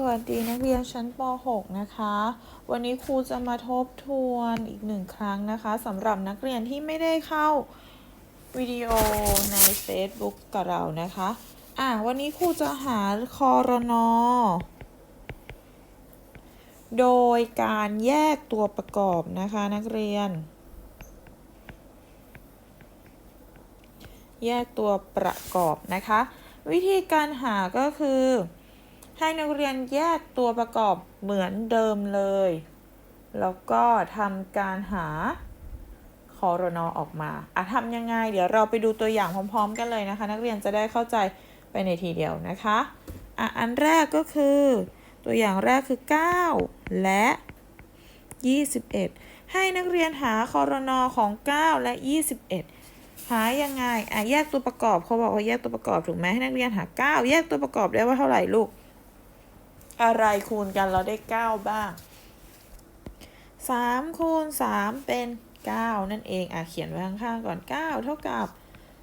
สวัสดีนักเรียนชั้นป .6 นะคะ วันนี้ครูจะมาทบทวนอีกหนึ่งครั้งนะคะสำหรับนักเรียนที่ไม่ได้เข้าวิดีโอใน Facebook กับเรานะคะ อะวันนี้ครูจะหาคอรนอโดยการแยกตัวประกอบนะคะนักเรียน แยกตัวประกอบนะคะ วิธีการหาก็คือ ให้นักเรียนแยกตัวประกอบเหมือนเดิมเลย แล้วก็ทำการหาคอรนอออกมาอะทำยังไง เดี๋ยวเราไปดูตัวอย่างพร้อม ๆ กันเลยนะคะ นักเรียนจะได้เข้าใจไปในทีเดียวนะคะอะอันแรกก็คือ ตัวอย่างแรกคือ 9 และ 21 ให้นักเรียนหาคอรนอของ 9 และ 21 หายังไงอะแยกตัวประกอบเขาบอกว่าแยกตัวประกอบถูกไหมให้นักเรียนหา9แยกตัวประกอบได้ว่าเท่าไหร่ลูก อะไรคูณกันเราได้9บ้าง3คูณ3เป็น9นั่นเองอะเขียนไว้ข้างๆก่อน9เท่ากับ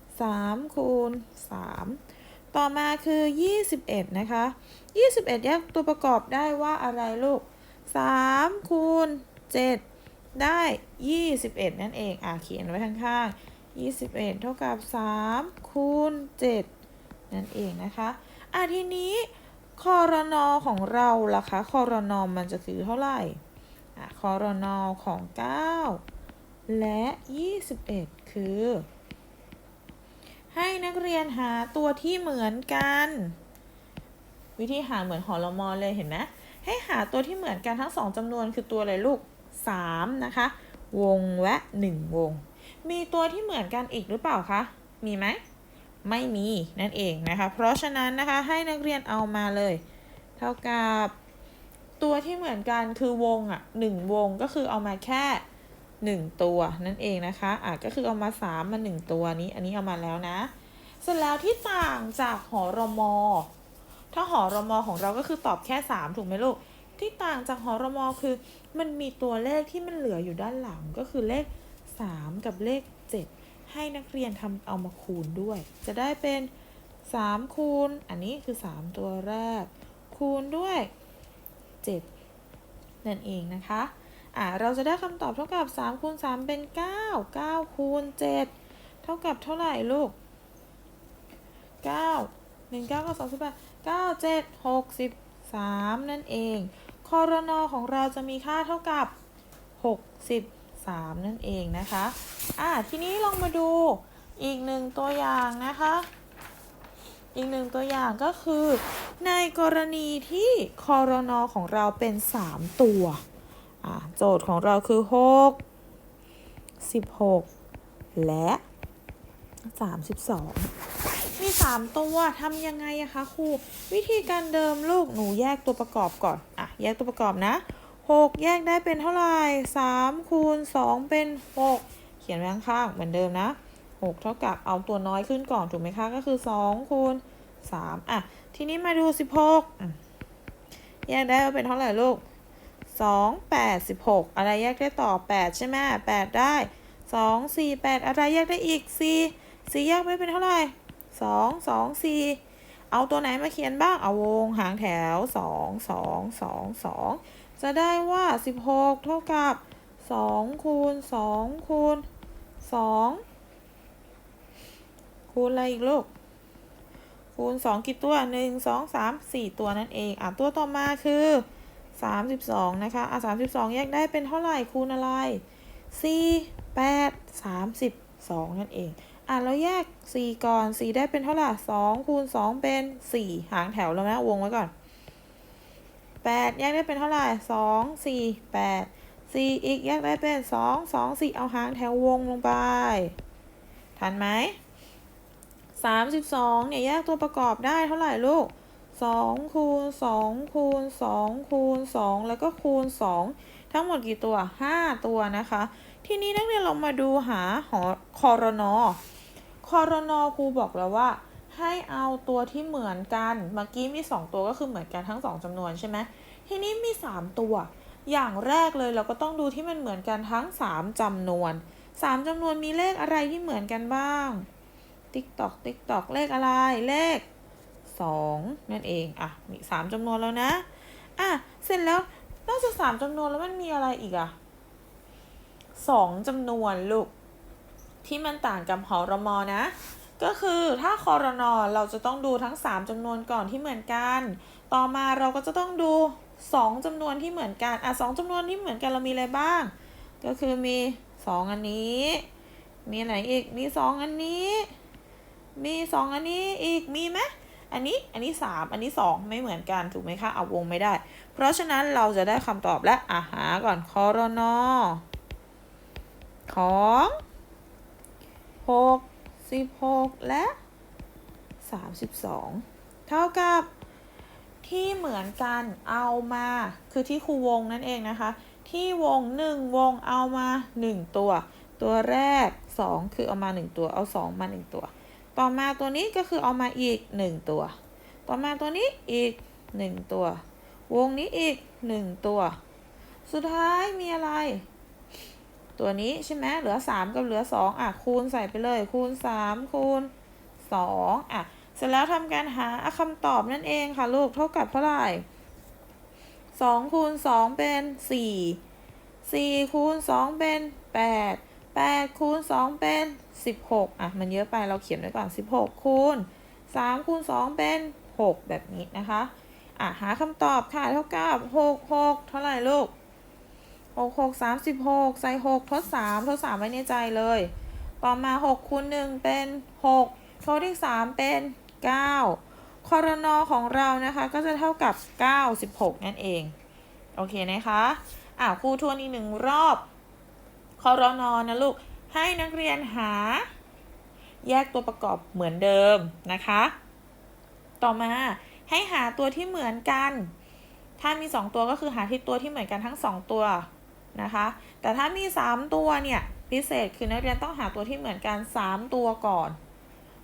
3คูณ3ต่อมาคือ21นะคะ21แยกตัวประกอบได้ว่าอะไรลูก3คูณ7ได้21นั่นเองอะเขียนไว้ข้างๆ 21 เท่ากับ 3 คูณ 7 นั่นเองนะคะอะทีนี้คอรนอของเราล่ะคะคอรนอมันจะคือเท่าไหร่อะคอรนอของ 9 และ 21 คือ ให้นักเรียนหาตัวที่เหมือนกัน วิธีหาเหมือนหอรมอเลยเห็นไหมให้หาตัวที่เหมือนกันทั้งสองจำนวนคือตัวอะไรลูก 3 นะคะ วงและ 1 วง มีตัวที่เหมือนกันอีกหรือเปล่าคะ มีไหม ไม่มีนั่นเองนะคะ เพราะฉะนั้นนะคะให้นักเรียนเอามาเลย เท่ากับตัวที่เหมือนกันคือวงอะหนึ่งวงก็คือเอามาแค่หนึ่งตัวนั่นเองนะคะอะก็คือเอามาสามมาหนึ่งตัวนี้ อันนี้เอามาแล้วนะ เสร็จแล้วที่ต่างจากหอรมอ ถ้าหอรมอของเราก็คือตอบแค่สามถูกไหมลูก ที่ต่างจากหอรมอคือ มันมีตัวเลขที่มันเหลืออยู่ด้านหลังก็คือเลข สามกับเลขเจ็ดให้นักเรียนทำเอามาคูณด้วย จะได้เป็น 3 คูณ อันนี้คือ 3 ตัวแรก คูณด้วย 7 นั่นเองนะคะอ่าเราจะได้คำตอบเท่ากับ 3 คูณ 3 เป็น 9 9 คูณ 7 เท่ากับเท่าไหร่ลูก 9 1 9ก็2 8 9 7 63 นั่นเองคอรนอของเราจะมีค่าเท่ากับ 60 3 นั่นเองนะคะอ่าทีนี้ลองมาดูอีกหนึ่งตัวอย่างนะคะ อีกหนึ่งตัวอย่างก็คือ ในกรณีที่คอรนอของเราเป็น 3 ตัวโจทย์ของเราคือ 6 16 และ 32 มี 3 ตัวทำยังไงอะคะครู วิธีการเดิมลูกหนูแยกตัวประกอบก่อน อะ แยกตัวประกอบนะ 6 แยกได้เป็นเท่าไหร่3คูณ2เป็น 6 เขียนไว้ข้างๆเหมือนเดิมนะ 6 เท่ากับเอาตัวน้อยขึ้นก่อนถูกไหมคะ ก็คือ2คูณ3อะ ทีนี้มาดู 16 แยกได้เป็นเท่าไหร่ลูก 2 8 16 อะไรแยกได้ต่อ 8 ใช่ไหม8 ได้ 2 4 8 อะไรแยกได้อีก 4 4 แยกไม่เป็นเท่าไหร่ 2 2 4 เอาตัวไหนมาเขียนบ้าง เอาวงหางแถว 2 2 2 2จะได้ว่า 16 เท่ากับ 2 คูณ 2 คูณ 2 คูณอะไรอีกลูก คูณ 2 กี่ตัว 1 2 3 4 ตัวนั่นเอง อะ ตัวต่อมาคือ 32 นะคะ อะ 32 แยกได้เป็นเท่าไหร่ คูณอะไร 4 8 32 นั่นเอง อะ แล้วแยก 4 ก่อน 4 ได้เป็นเท่าไหร่2คูณ 2 เป็น 4 หางแถวแล้วนะ วงไว้ก่อน 8แยกได้เป็นเท่าไหร่2 4 8 4อีกแยกได้เป็น2 2 4เอาหางแถววงลงไป ทันไหม32เนี่ยแยกตัวประกอบได้เท่าไหร่ลูก2คูณ2คูณ2คูณ2แล้วก็คูณ2ทั้งหมดกี่ตัว5ตัวนะคะ ทีนี้นักเรียนเรามาดูหาหอคอรนอคอรนอครูบอกแล้วว่า ให้เอาตัวที่เหมือนกัน เมื่อกี้มี 2 ตัวก็คือเหมือนกันทั้ง 2จำนวนใช่ไหมทีนี้มี 3 ตัว อย่างแรกเลยเราก็ต้องดูที่มันเหมือนกันทั้ง 3จำนวน 3จำนวนมีเลขอะไรที่เหมือนกันบ้าง ติ๊กตอกติ๊กตอกเลขอะไรเลขสองนั่นเอง อะ มีสามจำนวนแล้วนะ อะ เสร็จแล้วนอกจากสามจำนวนแล้วมันมีอะไรอีกอะสองจำนวนลูก ที่มันต่างกับหอรมอนะ ก็คือถ้าคอรนอเราจะต้องดูทั้ง 3จำนวนก่อนที่เหมือนกัน ต่อมาเราก็จะต้องดู 2จำนวนที่เหมือนกันอะสองจำนวนที่เหมือนกันเรามีอะไรบ้าง ก็คือมี 2 อันนี้ มีอะไรอีก มี 2 อันนี้ มี 2 อันนี้อีกมีไหมอันนี้อันนี้ 3 อันนี้ 2 ไม่เหมือนกันถูกไหมคะเอาวงไม่ได้ เพราะฉะนั้นเราจะได้คำตอบและอาหาก่อนคอรนอของห กสิบหกและสามสิบสองเท่ากับที่เหมือนกันเอามาคือที่ครูวงนั่นเองนะคะ ที่วงหนึ่งวงเอามาหนึ่งตัว ตัวแรกสองคือเอามาหนึ่งตัวเอาสองมาหนึ่งตัว ต่อมาตัวนี้ก็คือเอามาอีกหนึ่งตัว ต่อมาตัวนี้อีกหนึ่งตัว วงนี้อีกหนึ่งตัว สุดท้ายมีอะไร ตัวนี้ใช่ไหมเหลือ 3 กับเหลือ 2 อะ คูณใส่ไปเลย คูณ 3 คูณ 2 อะ เสร็จแล้วทำการหาคำตอบนั่นเองค่ะลูก เท่ากับเท่าไหร่2คูณ 2 เป็น 4 4 คูณ 2 เป็น 8 8คูณ 2 เป็น 16 อะ มันเยอะไปเราเขียนไว้ก่อน 16 คูณ 3 คูณ 2 เป็น 6 แบบนี้นะคะ อะ หาคำตอบค่ะ เท่ากับ 6 6 เท่าไหร่ลูก หกหกสามสิบหกใส่หกทดสามทดสามไว้ในใจเลย ต่อมาหกคูณหนึ่งเป็นหกทดอีกสามเป็นเก้าคอรนอของเรานะคะก็จะเท่ากับเก้าสิบหกนั่นเอง โอเคนะคะอ่าครูทวนอีกหนึ่งรอบคอรนอนะลูก ให้นักเรียนหา แยกตัวประกอบเหมือนเดิมนะคะ ต่อมาให้หาตัวที่เหมือนกัน ถ้ามี 2 ตัวก็คือหาที่ตัวที่เหมือนกันทั้ง 2 ตัว นะคะ แต่ถ้ามี 3 ตัวเนี่ยพิเศษคือนักเรียนต้องหาตัวที่เหมือนกัน 3 ตัวก่อน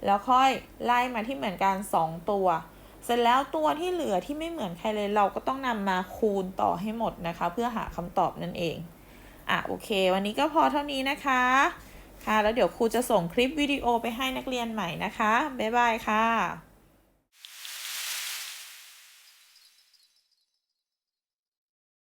แล้วค่อยไล่มาที่เหมือนกัน 2 ตัว เสร็จแล้วตัวที่เหลือที่ไม่เหมือนใครเลยเราก็ต้องนำมาคูณต่อให้หมดนะคะ เพื่อหาคำตอบนั่นเองอะโอเค วันนี้ก็พอเท่านี้นะคะค่ะแล้วเดี๋ยวครูจะส่งคลิปวิดีโอไปให้นักเรียนใหม่นะคะ บ๊ายบายค่ะ